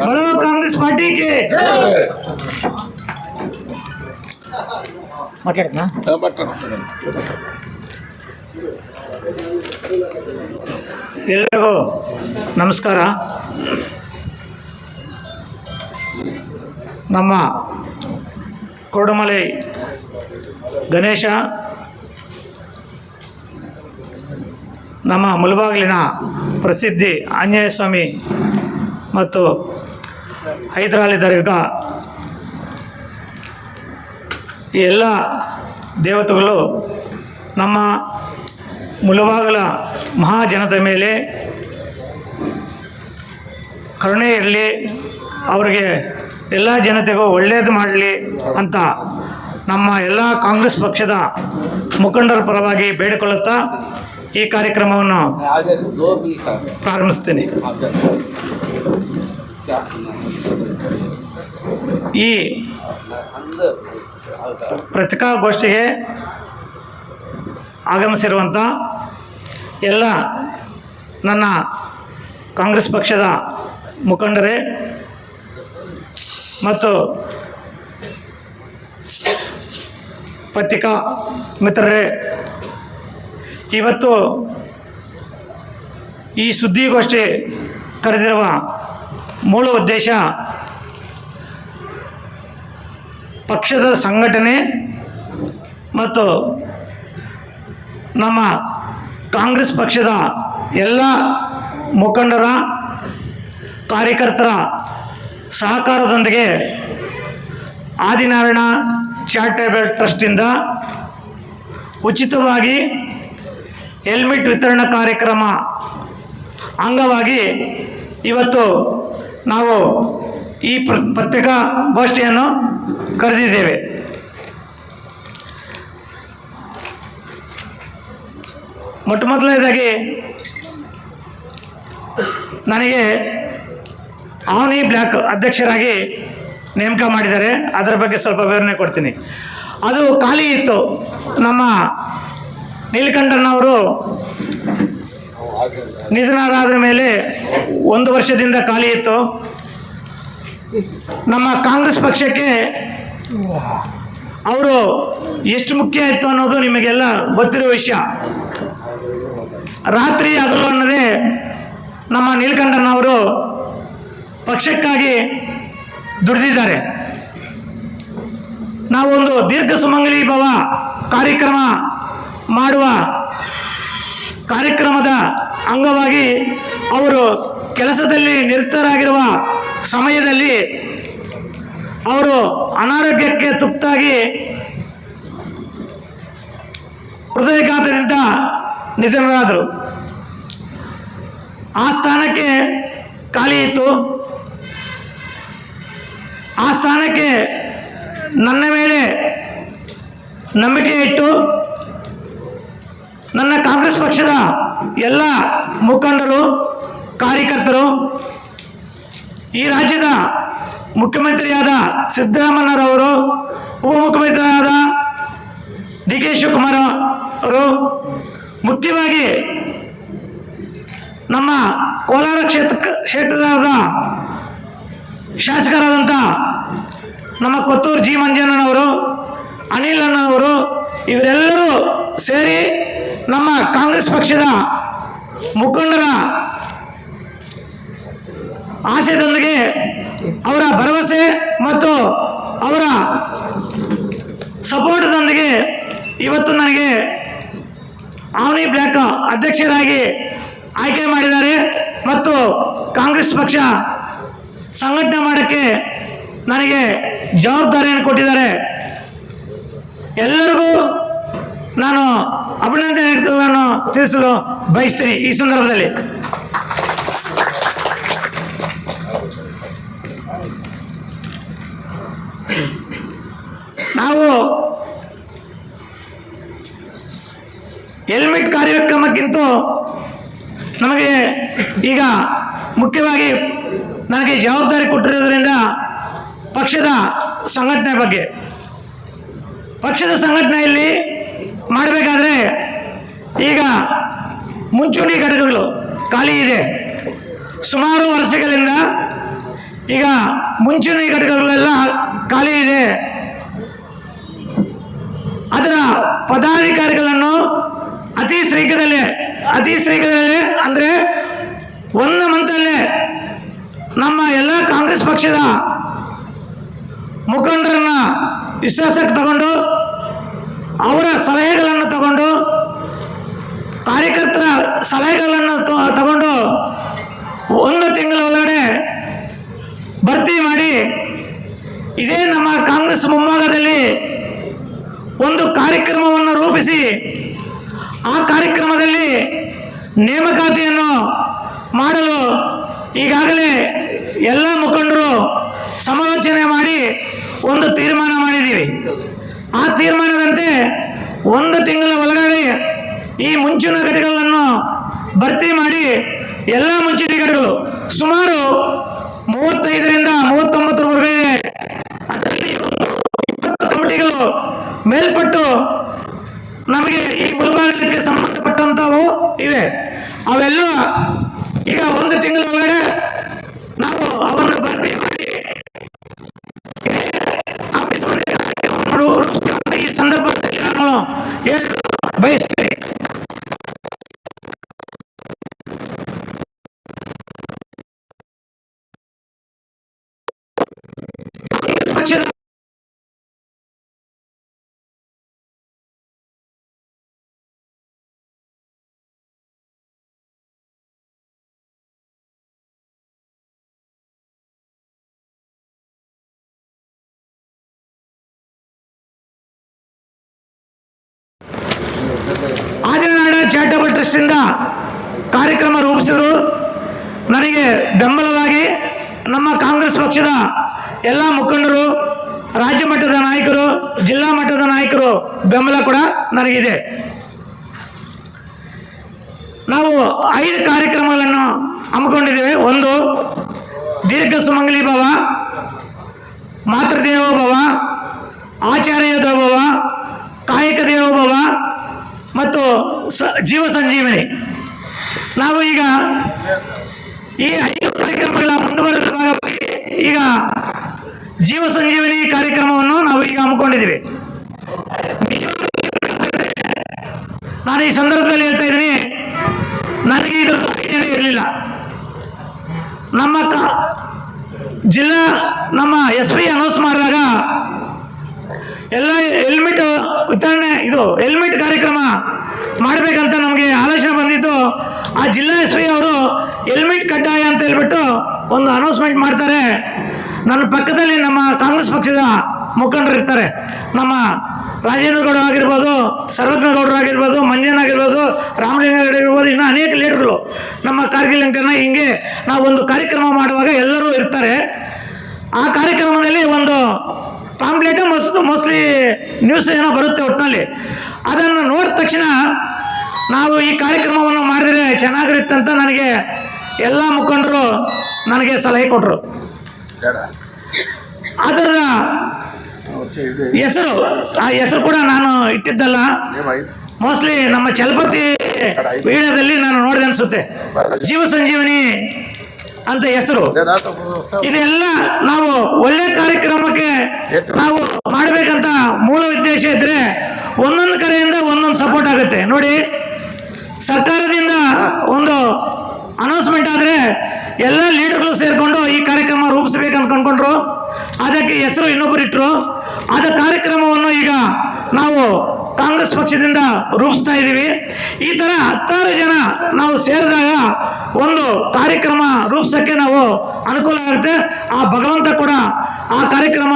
బలో కాంగ్రెస్ పార్టీకి మాట్లాడుతున్నా ಎಲ್ಲರಿಗೂ ನಮಸ್ಕಾರ. ನಮ್ಮ ಕೊರಡುಮಲೈ ಗಣೇಶ ನಮ್ಮ ಮುಲಬಾಗಿಲಿನ ಪ್ರಸಿದ್ಧಿ ಆಂಜನೇಯ ಸ್ವಾಮಿ ಮತ್ತು ಹೈದರಾಲಿ ದರ್ಗಾ ಈ ಎಲ್ಲ ದೇವತೆಗಳು ನಮ್ಮ ಮುಳುಬಾಗಲ ಮಹಾಜನದ ಮೇಲೆ ಕರುಣೆ ಇರಲಿ ಅವರಿಗೆ ಎಲ್ಲ ಜನತೆಗೂ ಒಳ್ಳೆಯದು ಮಾಡಲಿ ಅಂತ ನಮ್ಮ ಎಲ್ಲ ಕಾಂಗ್ರೆಸ್ ಪಕ್ಷದ ಮುಖಂಡರ ಪರವಾಗಿ ಬೇಡಿಕೊಳ್ಳುತ್ತಾ ಈ ಕಾರ್ಯಕ್ರಮವನ್ನು ಪ್ರಾರಂಭಿಸ್ತೀನಿ. ಈ ಪತ್ರಿಕಾಗೋಷ್ಠಿಗೆ ಆಗಮಿಸಿರುವಂಥ ಎಲ್ಲ ನನ್ನ ಕಾಂಗ್ರೆಸ್ ಪಕ್ಷದ ಮುಖಂಡರೇ ಮತ್ತು ಪತ್ರಿಕಾ ಮಿತ್ರರೇ, ಇವತ್ತು ಈ ಸುದ್ದಿಗೋಷ್ಠಿ ಕರೆದಿರುವ ಮೂಲ ಉದ್ದೇಶ ಪಕ್ಷದ ಸಂಘಟನೆ ಮತ್ತು ನಮ್ಮ ಕಾಂಗ್ರೆಸ್ ಪಕ್ಷದ ಎಲ್ಲ ಮುಖಂಡರ, ಕಾರ್ಯಕರ್ತರ ಸಹಕಾರದೊಂದಿಗೆ ಆದಿನಾರಾಯಣ ಚಾರಿಟೇಬಲ್ ಟ್ರಸ್ಟಿಂದ ಉಚಿತವಾಗಿ ಹೆಲ್ಮೆಟ್ ವಿತರಣಾ ಕಾರ್ಯಕ್ರಮ ಅಂಗವಾಗಿ ಇವತ್ತು ನಾವು ಈ ಪ್ರ ಪತ್ರಿಕಾಗೋಷ್ಠಿಯನ್ನು ಕರೆದಿದ್ದೇವೆ. ಮೊಟ್ಟ ಮೊದಲನೇದಾಗಿ ನನಗೆ ಆನಿ ಬ್ಲ್ಯಾಕ್ ಅಧ್ಯಕ್ಷರಾಗಿ ನೇಮಕ ಮಾಡಿದ್ದಾರೆ. ಅದರ ಬಗ್ಗೆ ಸ್ವಲ್ಪ ವಿವರಣೆ ಕೊಡ್ತೀನಿ. ಅದು ಖಾಲಿ ಇತ್ತು. ನಮ್ಮ ನೀಲಕಂಠನವರು ನಿಧನರಾದ ಮೇಲೆ ಒಂದು ವರ್ಷದಿಂದ ಖಾಲಿ ಇತ್ತು. ನಮ್ಮ ಕಾಂಗ್ರೆಸ್ ಪಕ್ಷಕ್ಕೆ ಅವರು ಎಷ್ಟು ಮುಖ್ಯ ಇತ್ತು ಅನ್ನೋದು ನಿಮಗೆಲ್ಲ ಗೊತ್ತಿರೋ ವಿಷಯ. ರಾತ್ರಿ ಹಗಲು ಅನ್ನೋದೇ ನಮ್ಮ ನೀಲಕಂಠನವರು ಪಕ್ಷಕ್ಕಾಗಿ ದುಡಿದಿದ್ದಾರೆ. ನಾವೊಂದು ದೀರ್ಘ ಸುಮಂಗಲಿ ಭವ ಕಾರ್ಯಕ್ರಮ ಮಾಡುವ ಕಾರ್ಯಕ್ರಮದ ಅಂಗವಾಗಿ ಅವರು ಕೆಲಸದಲ್ಲಿ ನಿರತರಾಗಿರುವ ಸಮಯದಲ್ಲಿ ಅವರು ಅನಾರೋಗ್ಯಕ್ಕೆ ತುತ್ತಾಗಿ ಹೃದಯಘಾತದಿಂದ ನಿಧನರಾದರು. ಆ ಸ್ಥಾನಕ್ಕೆ ಖಾಲಿ ಇತ್ತು. ಆ ಸ್ಥಾನಕ್ಕೆ ನನ್ನ ಮೇಲೆ ನಂಬಿಕೆ ಇಟ್ಟು ನನ್ನ ಕಾಂಗ್ರೆಸ್ ಪಕ್ಷದ ಎಲ್ಲ ಮುಖಂಡರು, ಕಾರ್ಯಕರ್ತರು, ಈ ರಾಜ್ಯದ ಮುಖ್ಯಮಂತ್ರಿಯಾದ ಸಿದ್ದರಾಮಯ್ಯರವರು, ಉಪಮುಖ್ಯಮಂತ್ರಿಯಾದ ಡಿ ಕೆ ಶಿವಕುಮಾರ್ ಅವರು ಮುಖ್ಯವಾಗಿ ನಮ್ಮ ಕೋಲಾರ ಕ್ಷೇತ್ರ ಕ್ಷೇತ್ರದ ಶಾಸಕರಾದಂಥ ನಮ್ಮ ಕೊತ್ತೂರು ಜಿ ಮಂಜಣ್ಣನವರು ಅನಿಲ್ ಅಣ್ಣನವರು ಇವರೆಲ್ಲರೂ ಸೇರಿ ನಮ್ಮ ಕಾಂಗ್ರೆಸ್ ಪಕ್ಷದ ಮುಖಂಡರ ಆಶಯದೊಂದಿಗೆ ಅವರ ಭರವಸೆ ಮತ್ತು ಅವರ ಸಪೋರ್ಟ್ದೊಂದಿಗೆ ಇವತ್ತು ನನಗೆ ಆವನಿ ಬ್ಲಾಕ್ ಅಧ್ಯಕ್ಷರಾಗಿ ಆಯ್ಕೆ ಮಾಡಿದ್ದಾರೆ ಮತ್ತು ಕಾಂಗ್ರೆಸ್ ಪಕ್ಷ ಸಂಘಟನೆ ಮಾಡೋಕ್ಕೆ ನನಗೆ ಜವಾಬ್ದಾರಿಯನ್ನು ಕೊಟ್ಟಿದ್ದಾರೆ. ಎಲ್ಲರಿಗೂ ನಾನು ಅಭಿನಂದನೆ ತಿಳಿಸಲು ಬಯಸ್ತೀನಿ ಈ ಸಂದರ್ಭದಲ್ಲಿ. ನಾವು ಹೆಲ್ಮೆಟ್ ಕಾರ್ಯಕ್ರಮಕ್ಕಿಂತ ನಮಗೆ ಈಗ ಮುಖ್ಯವಾಗಿ ನನಗೆ ಜವಾಬ್ದಾರಿ ಕೊಟ್ಟಿರೋದ್ರಿಂದ ಪಕ್ಷದ ಸಂಘಟನೆ ಬಗ್ಗೆ. ಪಕ್ಷದ ಸಂಘಟನೆಯಲ್ಲಿ ಮಾಡಬೇಕಾದ್ರೆ ಈಗ ಮುಂಚೂಣಿ ಘಟಕಗಳು ಖಾಲಿ ಇದೆ. ಸುಮಾರು ವರ್ಷಗಳಿಂದ ಈಗ ಮುಂಚೂಣಿ ಘಟಕಗಳೆಲ್ಲ ಖಾಲಿ ಇದೆ. ಅದರ ಪದಾಧಿಕಾರಿಗಳನ್ನು ಅತಿ ಶೀಘ್ರದಲ್ಲೇ ಅತಿ ಶೀಘ್ರದಲ್ಲೇ ಅಂದರೆ ಒಂದು ಮಂತಲ್ಲೇ ನಮ್ಮ ಎಲ್ಲ ಕಾಂಗ್ರೆಸ್ ಪಕ್ಷದ ಮುಖಂಡರನ್ನು ವಿಶ್ವಾಸಕ್ಕೆ ತಗೊಂಡು ಅವರ ಸಲಹೆಗಳನ್ನು ತಗೊಂಡು, ಕಾರ್ಯಕರ್ತರ ಸಲಹೆಗಳನ್ನು ತಗೊಂಡು ಒಂದು ತಿಂಗಳ ಒಳಗಡೆ ಭರ್ತಿ ಮಾಡಿ, ಇದೇ ನಮ್ಮ ಕಾಂಗ್ರೆಸ್ ಮುಂಭಾಗದಲ್ಲಿ ಒಂದು ಕಾರ್ಯಕ್ರಮವನ್ನು ರೂಪಿಸಿ, ಆ ಕಾರ್ಯಕ್ರಮದಲ್ಲಿ ನೇಮಕಾತಿಯನ್ನು ಮಾಡಲು ಈಗಾಗಲೇ ಎಲ್ಲ ಮುಖಂಡರು ಸಮಾಲೋಚನೆ ಮಾಡಿ ಒಂದು ತೀರ್ಮಾನ ಮಾಡಿದ್ದೀವಿ. ಆ ತೀರ್ಮಾನದಂತೆ ಒಂದು ತಿಂಗಳ ಒಳಗಡೆ ಈ ಮುಂಚಿನ ಘಟಕಗಳನ್ನು ಭರ್ತಿ ಮಾಡಿ ಎಲ್ಲ ಮುಂಚಿನ ಘಟಕಗಳು ಸುಮಾರು ಮೂವತ್ತೈದರಿಂದ ಮೂವತ್ತೊಂಬತ್ತರವರೆಗೂ ಅದರಲ್ಲಿ ಒಂದು ಇಪ್ಪತ್ತು ಕಮಿಟಿಗಳು ಮೇಲ್ಪಟ್ಟು ನಮಗೆ ಈ ಮುಳುಬಾಗಿಲಕ್ಕೆ ಸಂಬಂಧಪಟ್ಟಂಥವು ಇವೆ. ಅವೆಲ್ಲ ಈಗ ಒಂದು ತಿಂಗಳ ಒಳಗಡೆ ನಾವು ಅವನ್ನು ಭರ್ತಿ ಮಾಡಿ ಹೇಳಲು ಬಯಸ್ತೇನೆ ಕಾಂಗ್ರೆಸ್ ಆದಿನಾಡ ಚಾರಿಟಬಲ್ ಟ್ರಸ್ಟಿಂದ ಕಾರ್ಯಕ್ರಮ ರೂಪಿಸಿದರು. ನನಗೆ ಬೆಂಬಲವಾಗಿ ನಮ್ಮ ಕಾಂಗ್ರೆಸ್ ಪಕ್ಷದ ಎಲ್ಲ ಮುಖಂಡರು, ರಾಜ್ಯ ಮಟ್ಟದ ನಾಯಕರು, ಜಿಲ್ಲಾ ಮಟ್ಟದ ನಾಯಕರು ಬೆಂಬಲ ಕೂಡ ನನಗಿದೆ. ನಾವು ಐದು ಕಾರ್ಯಕ್ರಮಗಳನ್ನು ಹಮ್ಮಿಕೊಂಡಿದ್ದೇವೆ. ಒಂದು ದೀರ್ಘ ಸುಮಂಗಲಿ ಭವ ಮಾತೃದೇವೋಭವ ಆಚಾರ್ಯ ದೇವೋಭವ ಕಾಯಕ ದೇವೋಭವ ಮತ್ತು ಸ, ಜೀವ ಸಂಜೀವನಿ. ನಾವು ಈಗ ಈ ಐದು ಕಾರ್ಯಕ್ರಮಗಳ ಮುಂದುವರೆದ ಭಾಗವಾಗಿ ಈಗ ಜೀವ ಸಂಜೀವನಿ ಕಾರ್ಯಕ್ರಮವನ್ನು ನಾವು ಈಗ ಹಮ್ಮಿಕೊಂಡಿದ್ದೀವಿ. ನಾನು ಈ ಸಂದರ್ಭದಲ್ಲಿ ಹೇಳ್ತಾ ಇದ್ದೀನಿ, ನನಗೆ ಇದರ ಐಡಿಯಾ ಇರಲಿಲ್ಲ. ನಮ್ಮ ಜಿಲ್ಲಾ, ನಮ್ಮ ಎಸ್ ಪಿ ಅನೌನ್ಸ್ ಮಾಡಿದಾಗ ಎಲ್ಲ ಹೆಲ್ಮೆಟ್ ವಿತರಣೆ ಇದು ಹೆಲ್ಮೆಟ್ ಕಾರ್ಯಕ್ರಮ ಮಾಡಬೇಕಂತ ನಮಗೆ ಆಲೋಚನೆ ಬಂದಿದ್ದು ಆ ಜಿಲ್ಲಾ ಎಸ್ ಅವರು ಹೆಲ್ಮೆಟ್ ಕಡ್ಡಾಯ ಅಂತ ಹೇಳ್ಬಿಟ್ಟು ಒಂದು ಅನೌನ್ಸ್ಮೆಂಟ್ ಮಾಡ್ತಾರೆ. ನನ್ನ ಪಕ್ಕದಲ್ಲಿ ನಮ್ಮ ಕಾಂಗ್ರೆಸ್ ಪಕ್ಷದ ಮುಖಂಡರು ಇರ್ತಾರೆ. ನಮ್ಮ ರಾಜೇಂದ್ರ ಗೌಡ ಆಗಿರ್ಬೋದು, ಸರ್ವಜ್ಞ ಗೌಡರು ಆಗಿರ್ಬೋದು ಮಂಜನ್ ಆಗಿರ್ಬೋದು ರಾಮಲಿಂಗೇಗೌಡ ಇರ್ಬೋದು ಇನ್ನೂ ಅನೇಕ ಲೀಡರ್ಗಳು ನಮ್ಮ ಕಾರ್ಗಿಲ್ ಅಂಕನ ಹಿಂಗೆ ನಾವು ಒಂದು ಕಾರ್ಯಕ್ರಮ ಮಾಡುವಾಗ ಎಲ್ಲರೂ ಇರ್ತಾರೆ. ಆ ಕಾರ್ಯಕ್ರಮದಲ್ಲಿ ಒಂದು ಪಾಂಪ್ಲೆಟ್ ಮೋಸ್ ಮೋಸ್ಟ್ಲಿ ನ್ಯೂಸ್ ಏನೋ ಬರುತ್ತೆ ಒಟ್ಟಿನಲ್ಲಿ ಅದನ್ನು ನೋಡಿದ ತಕ್ಷಣ ನಾವು ಈ ಕಾರ್ಯಕ್ರಮವನ್ನು ಮಾಡಿದರೆ ಚೆನ್ನಾಗಿರುತ್ತೆ ಅಂತ ನನಗೆ ಎಲ್ಲ ಮುಖಂಡರು ನನಗೆ ಸಲಹೆ ಕೊಟ್ಟರು ಅದರ ಹೆಸರು ಆ ಹೆಸರು ಕೂಡ ನಾನು ಇಟ್ಟಿದ್ದಲ್ಲ. ಮೋಸ್ಟ್ಲಿ ನಮ್ಮ ಚಲಪತಿ ವಿಡಿಯೋದಲ್ಲಿ ನಾನು ನೋಡಿದೆ ಅನಿಸುತ್ತೆ. ಜೀವ ಸಂಜೀವನಿ ಅಂತ ಹೆಸರು. ಇದೆಲ್ಲ ನಾವು ಒಳ್ಳೆ ಕಾರ್ಯಕ್ರಮಕ್ಕೆ ನಾವು ಮಾಡಬೇಕಂತ ಮೂಲ ಉದ್ದೇಶ ಇದ್ರೆ ಒಂದೊಂದು ಕಡೆಯಿಂದ ಒಂದೊಂದು ಸಪೋರ್ಟ್ ಆಗುತ್ತೆ. ನೋಡಿ, ಸರ್ಕಾರದಿಂದ ಒಂದು ಅನೌನ್ಸ್ಮೆಂಟ್ ಆದರೆ ಎಲ್ಲ ಲೀಡರ್ಗಳು ಸೇರಿಕೊಂಡು ಈ ಕಾರ್ಯಕ್ರಮ ರೂಪಿಸಬೇಕಂತ ಕಂಡ್ಕೊಂಡ್ರು ಅದಕ್ಕೆ ಹೆಸರು ಇನ್ನೊಬ್ಬರು ಇಟ್ಟರು ಅದ ಕಾರ್ಯಕ್ರಮವನ್ನು ಈಗ ನಾವು ಕಾಂಗ್ರೆಸ್ ಪಕ್ಷದಿಂದ ರೂಪಿಸ್ತಾ ಇದ್ದೀವಿ. ಈ ಥರ ಹತ್ತಾರು ಜನ ನಾವು ಸೇರಿದಾಗ ಒಂದು ಕಾರ್ಯಕ್ರಮ ರೂಪಿಸೋಕ್ಕೆ ನಾವು ಅನುಕೂಲ ಆಗುತ್ತೆ. ಆ ಭಗವಂತ ಕೂಡ ಆ ಕಾರ್ಯಕ್ರಮ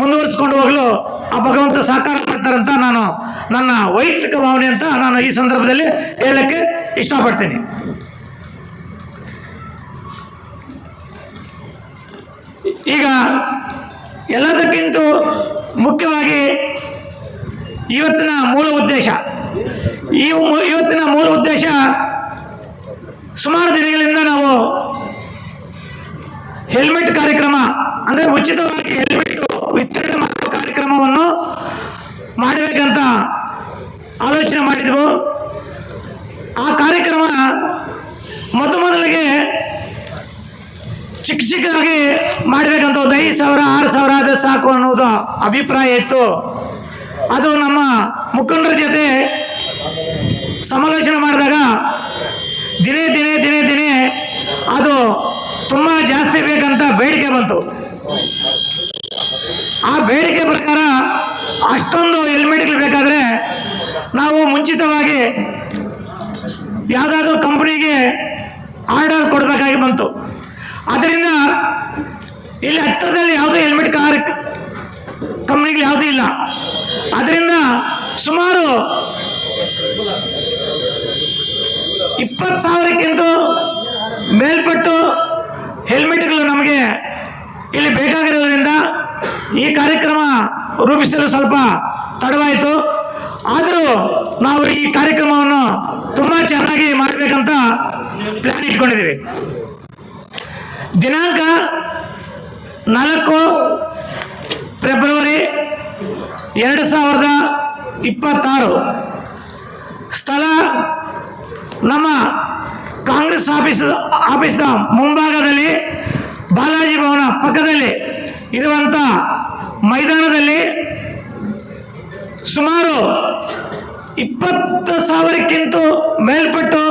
ಮುಂದುವರಿಸ್ಕೊಂಡು ಹೋಗಲು ಆ ಭಗವಂತ ಸಹಕಾರ ಮಾಡ್ತಾರಂತ ನಾನು ನನ್ನ ವೈಯಕ್ತಿಕ ಭಾವನೆ ಅಂತ ನಾನು ಈ ಸಂದರ್ಭದಲ್ಲಿ ಹೇಳಕ್ಕೆ ಇಷ್ಟಪಡ್ತೀನಿ. ಈಗ ಎಲ್ಲದಕ್ಕಿಂತ ಮುಖ್ಯವಾಗಿ ಇವತ್ತಿನ ಮೂಲ ಉದ್ದೇಶ. ಈ ಇವತ್ತಿನ ಮೂಲ ಉದ್ದೇಶ ಸುಮಾರು ದಿನಗಳಿಂದ ನಾವು ಹೆಲ್ಮೆಟ್ ಕಾರ್ಯಕ್ರಮ, ಅಂದರೆ ಉಚಿತವಾಗಿ ಹೆಲ್ಮೆಟ್ ವಿತರಣೆ ಮಾಡುವ ಕಾರ್ಯಕ್ರಮವನ್ನು ಮಾಡಬೇಕಂತ ಆಲೋಚನೆ ಮಾಡಿದೆವು. ಆ ಕಾರ್ಯಕ್ರಮ ಮೊದಮೊದಲಿಗೆ ಚಿಕ್ಕ ಚಿಕ್ಕದಾಗಿ ಮಾಡಬೇಕಂತ ಒಂದು ಐದು ಸಾವಿರ, ಆರು ಸಾವಿರ ಆದರೆ ಸಾಕು ಅನ್ನೋದು ಅಭಿಪ್ರಾಯ ಇತ್ತು. ಅದು ನಮ್ಮ ಮುಖಂಡರ ಜೊತೆ ಸಮಾಲೋಚನೆ ಮಾಡಿದಾಗ ದಿನೇ ದಿನೇ ದಿನೇ ದಿನೇ ಅದು ತುಂಬ ಜಾಸ್ತಿ ಬೇಕಂತ ಬೇಡಿಕೆ ಬಂತು. ಆ ಬೇಡಿಕೆ ಪ್ರಕಾರ ಅಷ್ಟೊಂದು ಹೆಲ್ಮೆಟ್ಗಳು ಬೇಕಾದರೆ ನಾವು ಮುಂಚಿತವಾಗಿ ಯಾವುದಾದ್ರೂ ಕಂಪ್ನಿಗೆ ಆರ್ಡರ್ ಕೊಡಬೇಕಾಗಿ ಬಂತು. ಅದರಿಂದ ಇಲ್ಲಿ ಹತ್ತಿರದಲ್ಲಿ ಯಾವುದೇ ಹೆಲ್ಮೆಟ್ ಕಾರ್ ಕಂಪ್ನಿಗಳು ಯಾವುದೂ ಇಲ್ಲ. ಅದರಿಂದ ಸುಮಾರು ಇಪ್ಪತ್ತು ಸಾವಿರಕ್ಕಿಂತ ಮೇಲ್ಪಟ್ಟು ಹೆಲ್ಮೆಟ್ಗಳು ನಮಗೆ ಇಲ್ಲಿ ಬೇಕಾಗಿರೋದ್ರಿಂದ ಈ ಕಾರ್ಯಕ್ರಮ ರೂಪಿಸಲು ಸ್ವಲ್ಪ ತಡವಾಯಿತು. ಆದರೂ ನಾವು ಈ ಕಾರ್ಯಕ್ರಮವನ್ನು ತುಂಬ ಚೆನ್ನಾಗಿ ಮಾಡಬೇಕಂತ ಪ್ಲ್ಯಾನ್ ಇಟ್ಕೊಂಡಿದ್ದೀವಿ. ದಿನಾಂಕ ನಾಲ್ಕು ಫೆಬ್ರವರಿ ಎರಡು ಸಾವಿರದ ಇಪ್ಪತ್ತಾರು. ಸ್ಥಳ ನಮ್ಮ ಕಾಂಗ್ರೆಸ್ ಆಫೀಸ್ ಆಫೀಸ್ನ ಮುಂಭಾಗದಲ್ಲಿ ಬಾಲಾಜಿ ಭವನ ಪಕ್ಕದಲ್ಲಿ ಇರುವಂಥ ಮೈದಾನದಲ್ಲಿ ಸುಮಾರು ಇಪ್ಪತ್ತು ಸಾವಿರಕ್ಕಿಂತ ಮೇಲ್ಪಟ್ಟು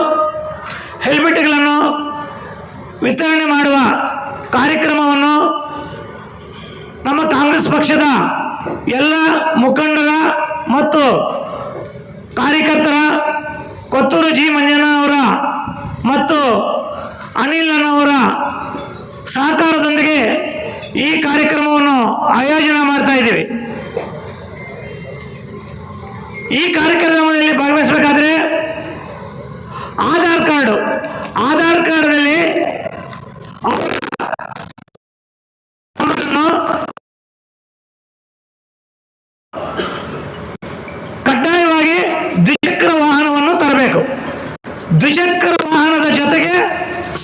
ಹೆಲ್ಮೆಟ್ಗಳನ್ನು ವಿತರಣೆ ಮಾಡುವ ಕಾರ್ಯಕ್ರಮವನ್ನು ನಮ್ಮ ಕಾಂಗ್ರೆಸ್ ಪಕ್ಷದ ಎಲ್ಲ ಮುಖಂಡರ ಮತ್ತು ಕಾರ್ಯಕರ್ತರ ಕೊತ್ತೂರು ಜಿ ಅವರ ಮತ್ತು ಅನಿಲ್ ಅವರ ಸಹಕಾರದೊಂದಿಗೆ ಈ ಕಾರ್ಯಕ್ರಮವನ್ನು ಆಯೋಜನೆ ಮಾಡ್ತಾ ಇದ್ದೀವಿ. ಈ ಕಾರ್ಯಕ್ರಮದಲ್ಲಿ ಭಾಗವಹಿಸಬೇಕಾದ್ರೆ ಆಧಾರ್ ಕಾರ್ಡು ಆಧಾರ್ ಕಾರ್ಡ್ನಲ್ಲಿ ಅವರ ನಂಬರನ್ನು ಕಡ್ಡಾಯವಾಗಿ ದ್ವಿಚಕ್ರ ವಾಹನವನ್ನು ತರಬೇಕು ದ್ವಿಚಕ್ರ ವಾಹನದ ಜೊತೆಗೆ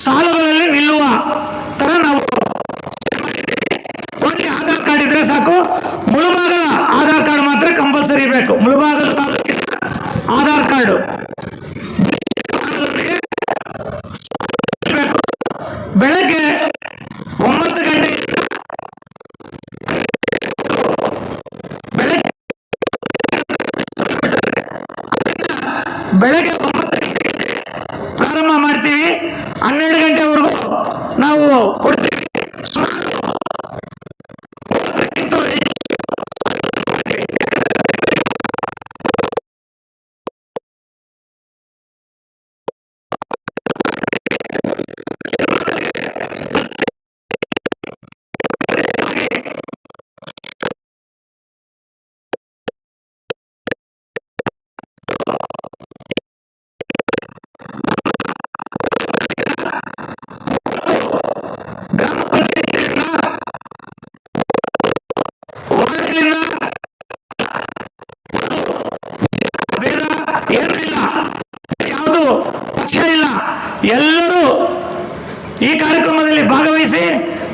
ಸಾಲುಗಳಲ್ಲಿ ನಿಲ್ಲುವ ತರ ನಾವು ಓನ್ಲಿ ಆಧಾರ್ ಕಾರ್ಡ್ ಇದ್ರೆ ಸಾಕು. ಮುಳುಭಾಗದ ಆಧಾರ್ ಕಾರ್ಡ್ ಮಾತ್ರ ಕಂಪಲ್ಸರಿ ಇರಬೇಕು ಮುಳುಭಾಗದ ಆಧಾರ್ ಕಾರ್ಡ್. ಬೆಳಗ್ಗೆ ಒಂಬತ್ತು ಗಂಟೆ ಬೆಳಗ್ಗೆ ಬೆಳಗ್ಗೆ ಪ್ರಾರಂಭ ಮಾಡ್ತೀವಿ ಹನ್ನೆರಡು ಗಂಟೆವರೆಗೂ ನಾವು ಕೊಡ್ತೀವಿ.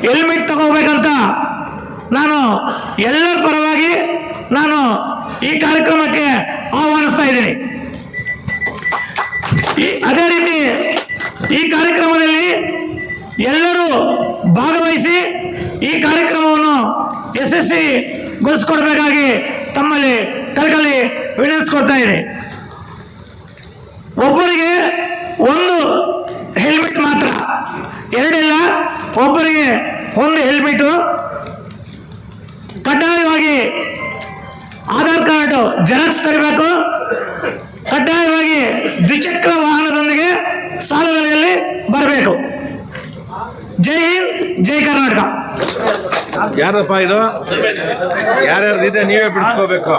ಹೆಲ್ಮೆಟ್ ತಗೋಬೇಕಂತ. ನಾನು ಎಲ್ಲರ ಪರವಾಗಿ ನಾನು ಈ ಕಾರ್ಯಕ್ರಮಕ್ಕೆ ಆಹ್ವಾನಿಸ್ತಾ ಇದ್ದೀನಿ. ಅದೇ ರೀತಿ ಈ ಕಾರ್ಯಕ್ರಮದಲ್ಲಿ ಎಲ್ಲರೂ ಭಾಗವಹಿಸಿ ಈ ಕಾರ್ಯಕ್ರಮವನ್ನು ಯಶಸ್ವಿಗೊಳಿಸ್ಕೊಡ್ಬೇಕಾಗಿ ತಮ್ಮಲ್ಲಿ ಕಳಕಳಿ ವಿನಂತಿಸ್ಕೊಡ್ತಾ ಇದೆ ಒಬ್ಬರಿಗೆ ಒಂದು ಹೆಲ್ಮೆಟ್ ಮಾತ್ರ ಎರಡಿಲ್ಲ ಒಬ್ಬರಿಗೆ ಒಂದು ಹೆಲ್ಮೆಟು ಕಡ್ಡಾಯವಾಗಿ ಆಧಾರ್ ಕಾರ್ಡು ಜೆರಾಕ್ಸ್ ತರಬೇಕು. ಕಡ್ಡಾಯವಾಗಿ ದ್ವಿಚಕ್ರ ವಾಹನದೊಂದಿಗೆ ಸಾಲುಗಳಲ್ಲಿ ಬರಬೇಕು. ಜೈ ಹಿಂದ್ ಜೈ ಕರ್ನಾಟಕ. ಯಾರಪ್ಪ ಇದು? ಯಾರ್ಯಾರ್ದಿದೆ ನೀವೇ ಬಿಡ್ಸ್ಕೋಬೇಕು.